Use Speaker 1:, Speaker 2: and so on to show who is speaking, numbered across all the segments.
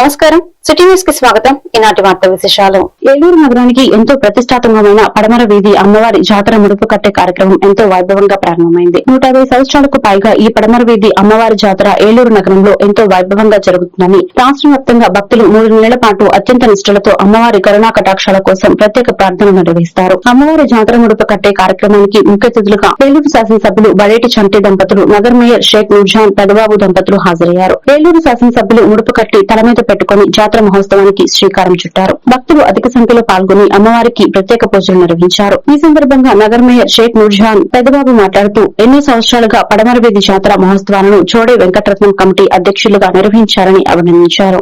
Speaker 1: నమస్కారం. సిటీ న్యూస్కి స్వాగతం. ఈనాటి వార్త విశేషాలు. ఏలూరు నగరానికి ఎంతో ప్రతిష్టాత్మకమైన పడమర వీధి అమ్మవారి జాతర ముడుపు కట్టే కార్యక్రమం ఎంతో వైభవంగా ప్రారంభమైంది. నూట యాభై సంవత్సరాలకు పైగా ఈ పడమర వీధి అమ్మవారి జాతర ఏలూరు నగరంలో ఎంతో వైభవంగా జరుగుతుందని రాష్ట్ర వ్యాప్తంగా భక్తులు మూడు నెలల పాటు అత్యంత నిష్ఠలతో అమ్మవారి కరుణా కటాక్షాల కోసం ప్రత్యేక ప్రార్థనలు నిర్వహిస్తారు. అమ్మవారి జాతర ముడుపు కట్టే కార్యక్రమానికి ముఖ్య అతిథులుగా ఏలూరు శాసనసభ్యులు బడేటి చంటి దంపతులు నగర్ మేయర్ షేక్ నూర్జాన్ పెదబాబు దంపతులు హాజరయ్యారు. ఏలూరు శాసనసభ్యులు ముడుపు కట్టి తల మీద పెట్టుకుని జాతర మహోత్సవానికి శ్రీకారం చుట్టారు. భక్తులు అధిక సంఖ్యలో పాల్గొని అమ్మవారికి ప్రత్యేక పూజలు నిర్వహించారు. ఈ సందర్భంగా నగర మేయర్ షేక్ నూర్జాన్ పెద్దబాబు మాట్లాడుతూ ఎన్నో సంవత్సరాలుగా పడమర వీధి జాతర మహోత్సవాలను చోడే వెంకటరత్నం కమిటీ అధ్యక్షులుగా నిర్వహించారని అభినందించారు.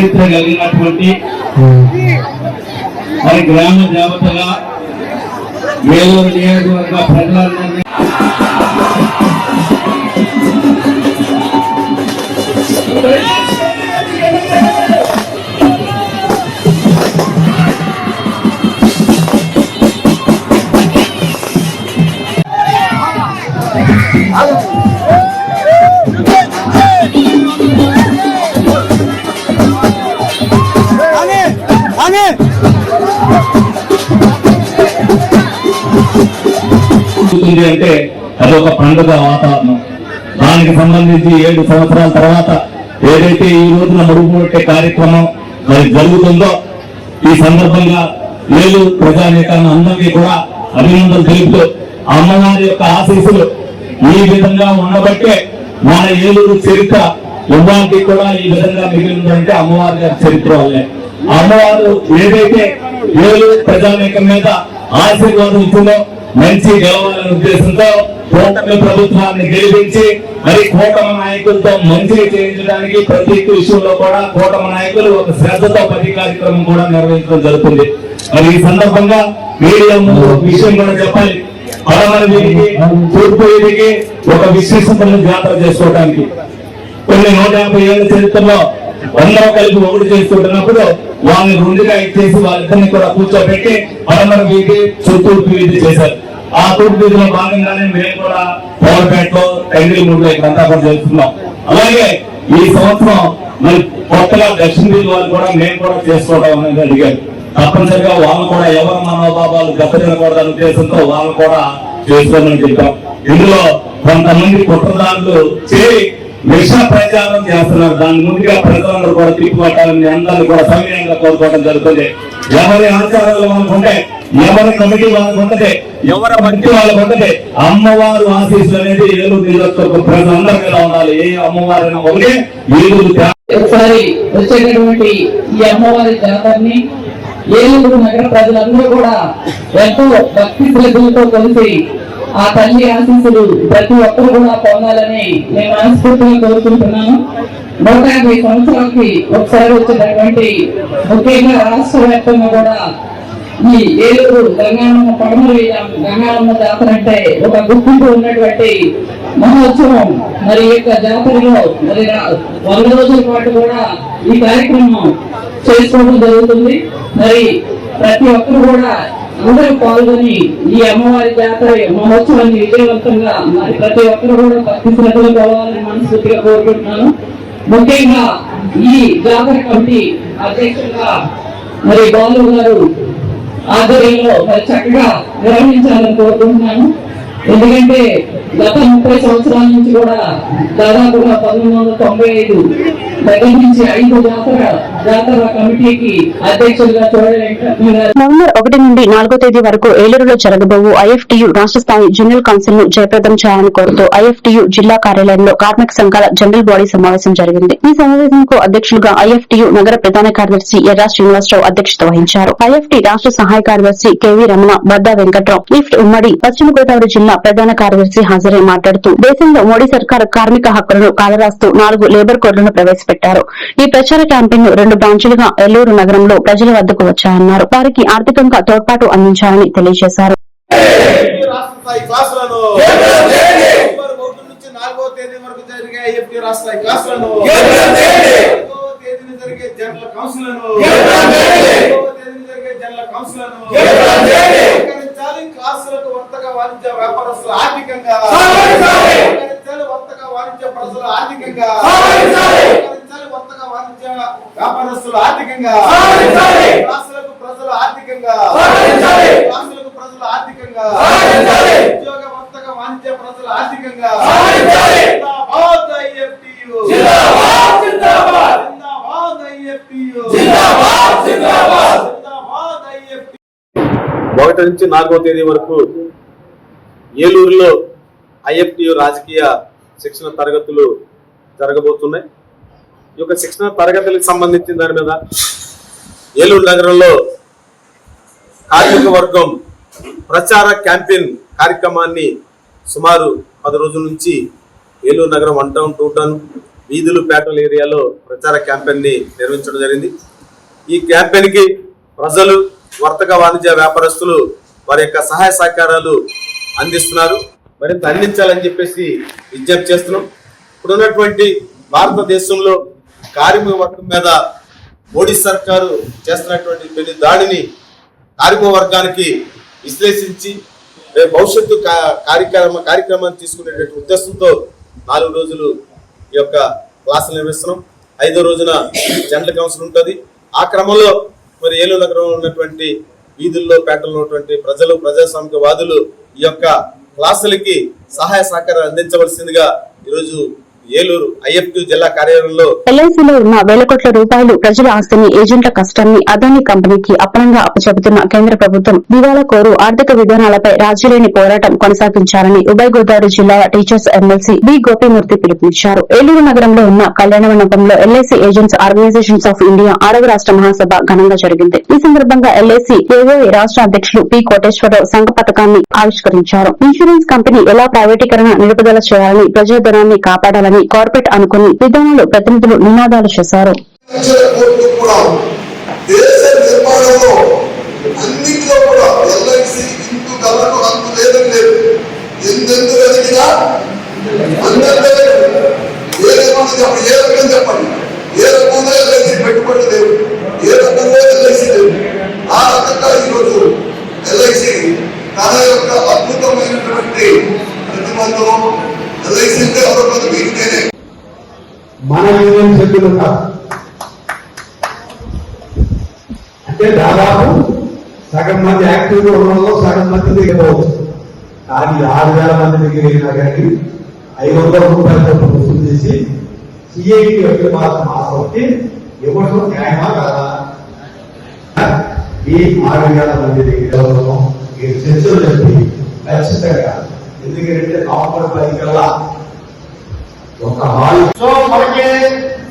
Speaker 2: చరిత్ర కలిగినటువంటి మరి గ్రామ దేవతగా ఏలూరు నియోజకవర్గ ప్రజలందరినీ ఉంది అంటే అది ఒక పండుగ వాతావరణం. దానికి సంబంధించి ఏడు సంవత్సరాల తర్వాత ఏదైతే ఈ రోజున ముడుపు కార్యక్రమం మరి జరుగుతుందో ఈ సందర్భంగా ఏలూరు ప్రజానీకాన్ని అందరికీ కూడా అభినందనలు తెలుపుతూ అమ్మవారి యొక్క ఆశీస్సులు ఈ విధంగా ఉండబట్టే మన ఏలూరు చరిత్ర ఇవాళకి కూడా ఈ విధంగా మిగిలిందంటే అమ్మవారి గారి చరిత్ర వల్లే. అమ్మవారు ఏదైతే ఏలూరు ప్రజానేకం మీద ఆశీర్వాదం ఇచ్చిందో మంచి గెలవాలనే ఉద్దేశంతో కూటమి ప్రభుత్వాన్ని గెలిపించి మరి కూటమి నాయకులతో మంచిగా చేయించడానికి ప్రతి విషయంలో కూడా కూటమి నాయకులు ఒక శ్రద్ధతో ప్రతి కార్యక్రమం కూడా నిర్వహించడం జరుగుతుంది. మరి ఈ సందర్భంగా మీడియా ముందు ఒక విషయం కూడా చెప్పాలి. పడమర వీధికి తూర్పు వీధికి ఒక విశేషతను జాతర చేసుకోవడానికి కొన్ని నూట యాభై ఏళ్ళ చరిత్రలో అందరూ కలిపి ఒకటి చేసుకుంటున్నప్పుడు వాళ్ళని రెండుగా ఇచ్చేసి వాళ్ళిద్దరిని కూడా కూర్చోబెట్టి పడమర వీధి చుట్టూర్పు వీధి చేశారు. ఆ తూర్పు భాగంగానే మేము కూడా పవర్పేటలో టెంగిలి మూడులో ఇక్కడంతా కూడా చేస్తున్నాం. అలాగే ఈ సంవత్సరం మరి కొత్తగా దక్షిణ వీధి వాళ్ళు కూడా మేము కూడా చేసుకోవడం అనేది అడిగారు. తప్పనిసరిగా వాళ్ళు కూడా ఎవరి మనోభావాలు దెబ్బతినకూడదనే ఉద్దేశంతో వాళ్ళు కూడా చేసుకోమని చెప్పాం. ఇందులో కొంతమంది కుట్రదారులు చేరి విష ప్రచారం చేస్తున్నారు. దాని ముందుగా ప్రజలందరూ కూడా తిప్పుపట్టాలని అందరినీ కూడా సమయంగా కోరుకోవడం జరుగుతుంది. ఎవరి ఆచారాలు వాళ్ళకు ఉంటాయి ఎవరి కమిటీ వాళ్ళకు ఉంటది ఎవరి భక్తి వాళ్ళకు ఉంటది అమ్మవారు ఆశీస్సులు అనేది ఏలూరు నియోజకవర్గ ప్రజలందరి మీద ఉండాలి ఏ అమ్మవారైనా ఒకటి ఏలూరు
Speaker 3: ఒకసారి వచ్చేటటువంటి ఈ అమ్మవారి జాతరని ఏలూరు నగర ప్రజలందరూ కూడా ఎంతో భక్తి శ్రద్ధలతో కలిసి ఆ తల్లి ఆశీస్సులు ప్రతి ఒక్కరు కూడా పొందాలని నేను మనస్ఫూర్తిగా కోరుకుంటున్నాను. నూట యాభై సంవత్సరాలకి ఒకసారి వచ్చినటువంటి ముఖ్యంగా రాష్ట్ర వ్యాప్తంగా కూడా ఈ ఏలూరు గంగానమ్మ పడమలు గంగానమ్మ జాతర అంటే ఒక గుర్తింపు ఉన్నటువంటి మహోత్సవం. మరి ఈ యొక్క జాతరలో మరి వంద రోజుల పాటు కూడా ఈ కార్యక్రమం చేసుకోవడం జరుగుతుంది. మరి ప్రతి ఒక్కరు కూడా అందరూ పాల్గొని ఈ అమ్మవారి జాతర మహోత్సవాన్ని విజయవంతంగా మరి ప్రతి ఒక్కరు కూడా భక్తి శ్రద్ధలు పోవాలని మనస్ఫూర్తిగా కోరుకుంటున్నాను. ముఖ్యంగా ఈ జాతర కమిటీ అధ్యక్షులుగా మరి బాలు గారు ఆధ్వర్యంలో మరి చక్కగా నిర్వహించాలని కోరుకుంటున్నాను. ఎందుకంటే గత ముప్పై సంవత్సరాల నుంచి కూడా దాదాపుగా పంతొమ్మిది వందల తొంభై ఐదు దగ్గర నుంచి ఐదు జాతర
Speaker 1: నవంబర్ ఒకటి నుండి నాలుగో తేదీ వరకు ఏలూరులో జరగబోవు ఐఎఫ్టియు రాష్ట్ర స్థాయి జనరల్ కౌన్సిల్ను జయప్రదం చేయాలని కోరుతూ ఐఎఫ్టియు జిల్లా కార్యాలయంలో కార్మిక సంఘాల జనరల్ బాడీ సమావేశం జరిగింది. ఈ సమావేశంకు అధ్యక్షులుగా ఐఎఫ్టియు నగర ప్రధాన కార్యదర్శి ఎర్రా శ్రీనివాసరావు అధ్యక్షత వహించారు. ఐఎఫ్టి రాష్ట్ర సహాయ కార్యదర్శి కెవి రమణ బద్దా వెంకట్రావు లిఫ్ట్ ఉమ్మడి పశ్చిమ గోదావరి జిల్లా ప్రధాన కార్యదర్శి హాజరై మాట్లాడుతూ దేశంలో మోడీ సర్కార్ కార్మిక హక్కులను కాలరాస్తూ నాలుగు లేబర్ కోడ్లను ప్రవేశపెట్టారు. ఈ ప్రచార క్యాంపెయిన్ను రెండు బ్రాంచులుగా ఏలూరు నగరంలో ప్రజల వద్దకు వచ్చాయన్నారు. వారికి ఆర్థికంగా తోడ్పాటు అందించాలని తెలియజేశారు.
Speaker 4: క్లాసులకు వర్తక వాణిజ్య వ్యాపారస్తులు ఆర్థికంగా వర్తక వాణిజ్య ప్రజలు ఆర్థికంగా వ్యాపారస్తులు ఆర్థికంగా క్లాసులకు ప్రజలు ఆర్థికంగా క్లాసులకు ప్రజలు ఆర్థికంగా ఉద్యోగ వర్తక వాణిజ్య ప్రజలు ఆర్థికంగా ఒకటి నుంచి నాలుగో తేదీ వరకు ఏలూరులో ఐఎఫ్టియు రాజకీయ శిక్షణ తరగతులు జరగబోతున్నాయి. ఈ యొక్క శిక్షణ తరగతులకు సంబంధించిన దాని మీద ఏలూరు నగరంలో కార్మిక వర్గం ప్రచార క్యాంపెయిన్ కార్యక్రమాన్ని సుమారు పది రోజుల నుంచి ఏలూరు నగరం వన్ టౌన్ టూ టౌన్ వీధులు పేటల ఏరియాలో ప్రచార క్యాంపెయిన్ని నిర్వహించడం జరిగింది. ఈ క్యాంపెయిన్కి ప్రజలు వర్తక వాణిజ్య వ్యాపారస్తులు వారి యొక్క సహాయ సహకారాలు అందిస్తున్నారు. మరింత అందించాలని చెప్పేసి విజ్ఞప్తి చేస్తున్నాం. ఇప్పుడున్నటువంటి భారతదేశంలో కార్మిక వర్గం మీద మోడీ సర్కారు చేస్తున్నటువంటి పెళ్ళి దాడిని కార్మిక వర్గానికి విశ్లేషించి రేపు భవిష్యత్తు కార్యక్రమ కార్యక్రమాన్ని తీసుకునేటువంటి ఉద్దేశంతో నాలుగు రోజులు ఈ యొక్క క్లాసులు నిర్వహిస్తున్నాం. ఐదో రోజున జనరల్ కౌన్సిల్ ఉంటుంది. ఆ క్రమంలో మరి ఏలూరు నగరంలో ఉన్నటువంటి వీధుల్లో పేటల్లో ఉన్నటువంటి ప్రజలు ప్రజాస్వామిక వాదులు ఈ యొక్క క్లాసులకి సహాయ సహకారం అందించవలసిందిగా ఈరోజు ఏలూరు ఐఎఫ్టి జిల్లా కార్యాలయంలో
Speaker 1: ఎల్ఐసిలో ఉన్న వేల కోట్ల రూపాయలు ప్రజల ఆస్తిని ఏజెంట్ల కష్టాన్ని అదాని కంపెనీకి అప్పనంగా అప్పచెబుతున్న కేంద్ర ప్రభుత్వం దివాలా కోరు ఆర్థిక విధానాలపై రాజీలేని పోరాటం కొనసాగించాలని ఉభయ గోదావరి జిల్లాల టీచర్స్ ఎమ్మెల్సీ బి గోపిమూర్తి పిలుపునిచ్చారు. ఏలూరు నగరంలో ఉన్న కళ్యాణ మండపంలో LIC agents organisations of India ఆరవ రాష్ట్ర మహాసభ ఘనంగా జరిగింది. ఈ సందర్భంగా ఎల్ఐసి ఏఓఏ రాష్ట్ర అధ్యక్షులు పి కోటేశ్వరరావు సంఘ పథకాన్ని ఆవిష్కరించారు. ఇన్సూరెన్స్ కంపెనీ ఎలా ప్రైవేటీకరణ నిలుపుదల చేయాలని ప్రజాధనాన్ని కాపాడాలని కార్పొరేట్ అనుకుని విధానంలో ప్రతినిధులు నినాదాలు చేశారు.
Speaker 5: దేశ నిర్మాణంలో అన్నింటిలో కూడా ఎల్ఐసి లేదని లేదు ఎందెందు వెతికినా ఏ చెప్పండి ఏ చెప్పండి ఏ రకంగా ఎల్ఐసి పెట్టుబడి లేవు ఏ రకంగా ఎల్ఐసి లేవు ఆ రకంగా ఈరోజు ఎల్ఐసి తన యొక్క అద్భుతమైనటువంటి
Speaker 6: మన యూనియన్ సభ్యులు కాదు. అంటే దాదాపు సగం మంది యాక్టివ్గా ఉన్న సగం మంది దిగవచ్చు కానీ ఆరు వేల మంది దగ్గర అయినా కానీ ఐదు వందల రూపాయల చొప్పున వసూలు చేసి సిఐటి యొక్క మాత్రం ఆసక్తి ఇవ్వడం న్యాయమా కాదా? ఈ ఆరు వేల మంది దగ్గర మీరు చర్చలు చెప్పి ఖచ్చితంగా ఎందుకంటే నవంబర్ పది కల్లా ఒక హాల్.
Speaker 7: సో మనకి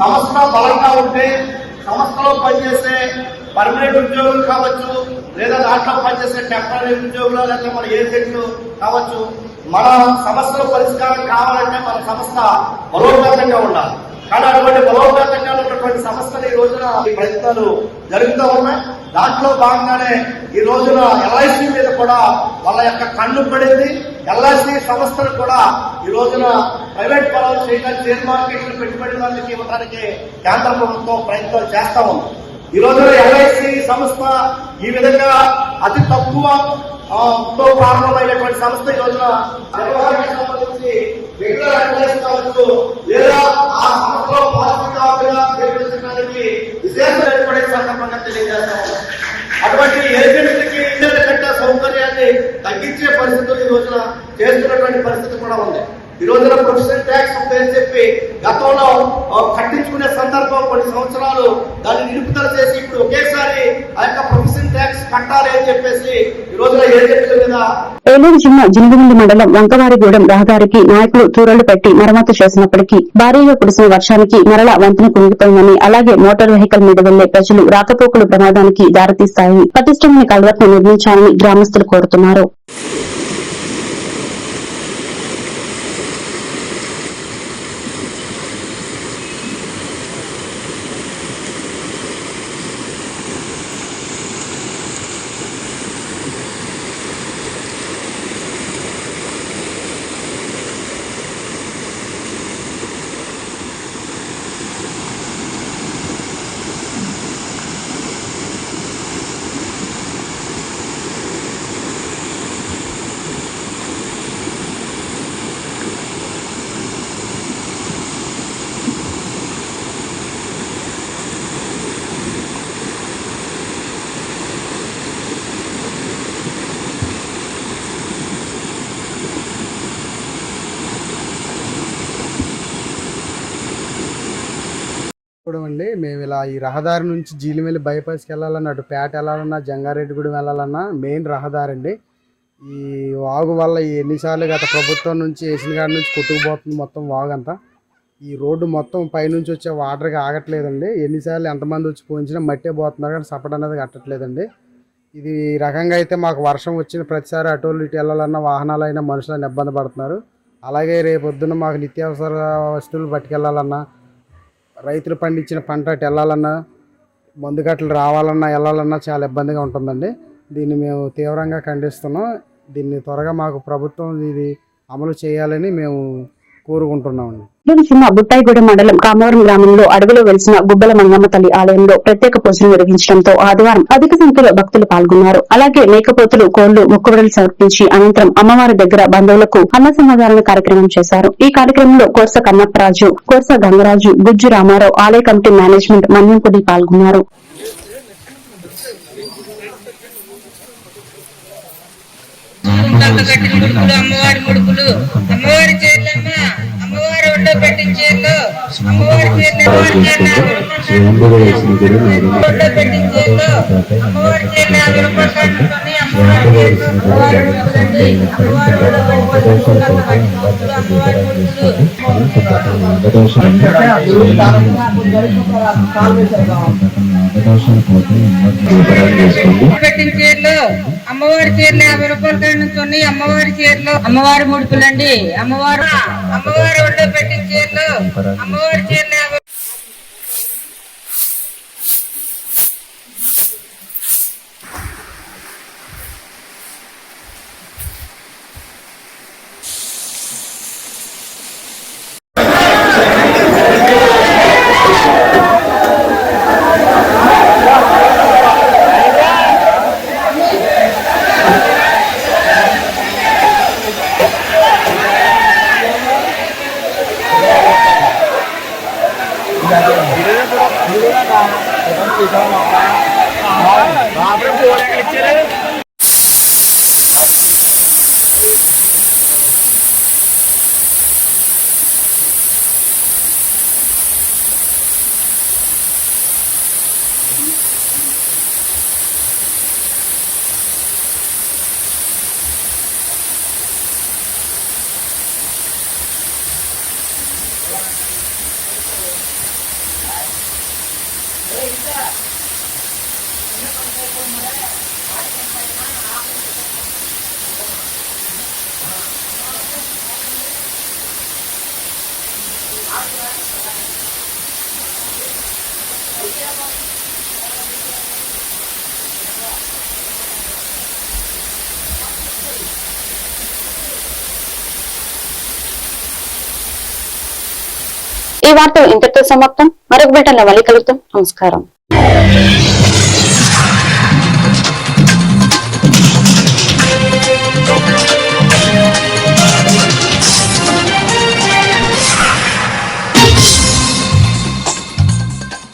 Speaker 7: సంస్థ బలంగా ఉంటే సంస్థలో పనిచేసే పర్మనెంట్ ఉద్యోగులు కావచ్చు లేదా దాంట్లో పనిచేసే టెంపరీ ఉద్యోగులు లేదా మన ఏజెంట్లు కావచ్చు మన సమస్యల పరిష్కారం కావాలంటే మన సంస్థ బలోపేతంగా ఉండాలి. కానీ అటువంటి బలోపేతంగా ఉన్నటువంటి సంస్థలు ఈ రోజున ప్రయత్నాలు జరుగుతూ ఉన్నాయి. దాంట్లో భాగంగానే ఈ రోజున ఎల్ఐసి మీద కూడా వాళ్ళ యొక్క కన్ను పడింది. ఎల్ఐసి సంస్థలు కూడా ఈ రోజున ప్రైవేట్ పరాలు చేయడానికి షేర్ మార్కెట్ పెట్టుబడిదారులకు ఇవ్వడానికి కేంద్ర ప్రభుత్వం ప్రయత్నాలు చేస్తా ఉంది. ఈ రోజున ఎల్ఐసి సంస్థ ఈ విధంగా అతి తక్కువ ఆ, తో ప్రారంభమైనటువంటి సంస్థ ఈ రోజున నిర్వహణకు సంబంధించి రెగ్యులర్ అడ్వైస్ కావచ్చు లేదా ఆ సంస్థలో పారిశ్రామికంగా నిర్వహించడానికి విశేష ఏర్పడే సందర్భంగా తెలియజేస్తాము అటువంటి ఏజెంట్లకి ఇళ్ళ కట్టే సౌకర్యాన్ని ఇచ్చే పరిస్థితులు ఈ రోజున చేస్తున్నటువంటి పరిస్థితి కూడా ఉంది. ఈ రోజున ప్రొఫెషనల్ ట్యాక్స్ అని చెప్పి గతంలో కట్టించుకునే సందర్భం కొన్ని సంవత్సరాలు దాన్ని నిలుపుదల చేసి ఇప్పుడు ఒకేసారి ఆ యొక్క ప్రొఫెషనల్ ట్యాక్స్ కట్టాలి అని చెప్పేసి ఈ రోజున ఏజెంట్ల మీద
Speaker 1: ఏలూరు జిల్లా జినుగుమిల్లి మండలం వంకవారిగూడెం రహదారికి నాయకులు తూరలు పెట్టి మరమ్మతు చేసినప్పటికీ భారీగా కురిసిన వర్షానికి మరల వంతెన కుంగిపోయిందని అలాగే మోటార్ వెహికల్ మీద వెళ్ళే ప్రజలు రాకపోకలు ప్రమాదానికి దారితీస్తాయని పటిష్టమైన కల్వర్ను నిర్మించాలని గ్రామస్తులు కోరుతున్నారు.
Speaker 8: కూడా అండి. మేము ఇలా ఈ రహదారి నుంచి జీలిమెల్లి బైపాస్కి వెళ్ళాలన్నా అటు పేట వెళ్ళాలన్నా జంగారెడ్డిగూడెం వెళ్ళాలన్నా మెయిన్ రహదారి అండి. ఈ వాగు వల్ల ఎన్నిసార్లు గత ప్రభుత్వం నుంచి వేసిన కాడి నుంచి కొట్టుకుపోతుంది మొత్తం వాగు అంతా. ఈ రోడ్డు మొత్తం పైనుంచి వచ్చే వాటర్కి ఆగట్లేదండి. ఎన్నిసార్లు ఎంతమంది వచ్చి పోయించినా మట్టే పోతున్నారు కానీ సపడ అనేది కట్టట్లేదండి. ఇది ఈ రకంగా అయితే మాకు వర్షం వచ్చిన ప్రతిసారి అటోలు ఇటు వెళ్ళాలన్నా వాహనాలైనా మనుషులైనా ఇబ్బంది పడుతున్నారు. అలాగే రేపొద్దున మాకు నిత్యావసర వస్తువులు పట్టుకెళ్ళాలన్నా రైతులు పండించిన పంట అటు వెళ్ళాలన్నా మందుగట్లు రావాలన్నా వెళ్ళాలన్నా చాలా ఇబ్బందిగా ఉంటుందండి. దీన్ని మేము తీవ్రంగా ఖండిస్తున్నాం. దీన్ని త్వరగా మాకు ప్రభుత్వం ఇది అమలు చేయాలని మేము కోరుకుంటున్నామండి.
Speaker 1: జిల్లా బుట్టాయిగూడెం మండలం కామవరం గ్రామంలో అడవిలో వెలిసిన గుబ్బల మంగమ్మ తల్లి ఆలయంలో ప్రత్యేక పూజలు నిర్వహించడంతో ఆదివారం అధిక సంఖ్యలో భక్తులు పాల్గొన్నారు. అలాగే మేకపోతులు కోళ్ళు మొక్కుబడులు సమర్పించి అనంతరం అమ్మవారి దగ్గర బంధువులకు అన్న సమాధాన కార్యక్రమం చేశారు. ఈ కార్యక్రమంలో కోర్స కన్నప్పరాజు కోర్స గంగరాజు గుజ్జు రామారావు ఆలయ కమిటీ మేనేజ్మెంట్ మన్యంపుడి పాల్గొన్నారు.
Speaker 9: అమ్మవారి ముడుపులు అమ్మవారి చీరలమ్మ అమ్మవారి చీరలు పెట్టిన అమ్మవారి చీరలు యాభై రూపాయలు అమ్మవారి అమ్మవారి ముడుపులు రూపాయల కాడ నుంచి ఉన్నాయి. అమ్మవారి చీరలు. అమ్మవారి ముడుపులండి. అమ్మవారు అమ్మవారు ఒళ్ళో పెట్టిన చీరలు. అమ్మవారి చీరలు
Speaker 1: వార్తలు ఇంతటితో సమాప్తం. మరొక బిడ్డల మళ్ళీ కలుగుతాం నమస్కారం.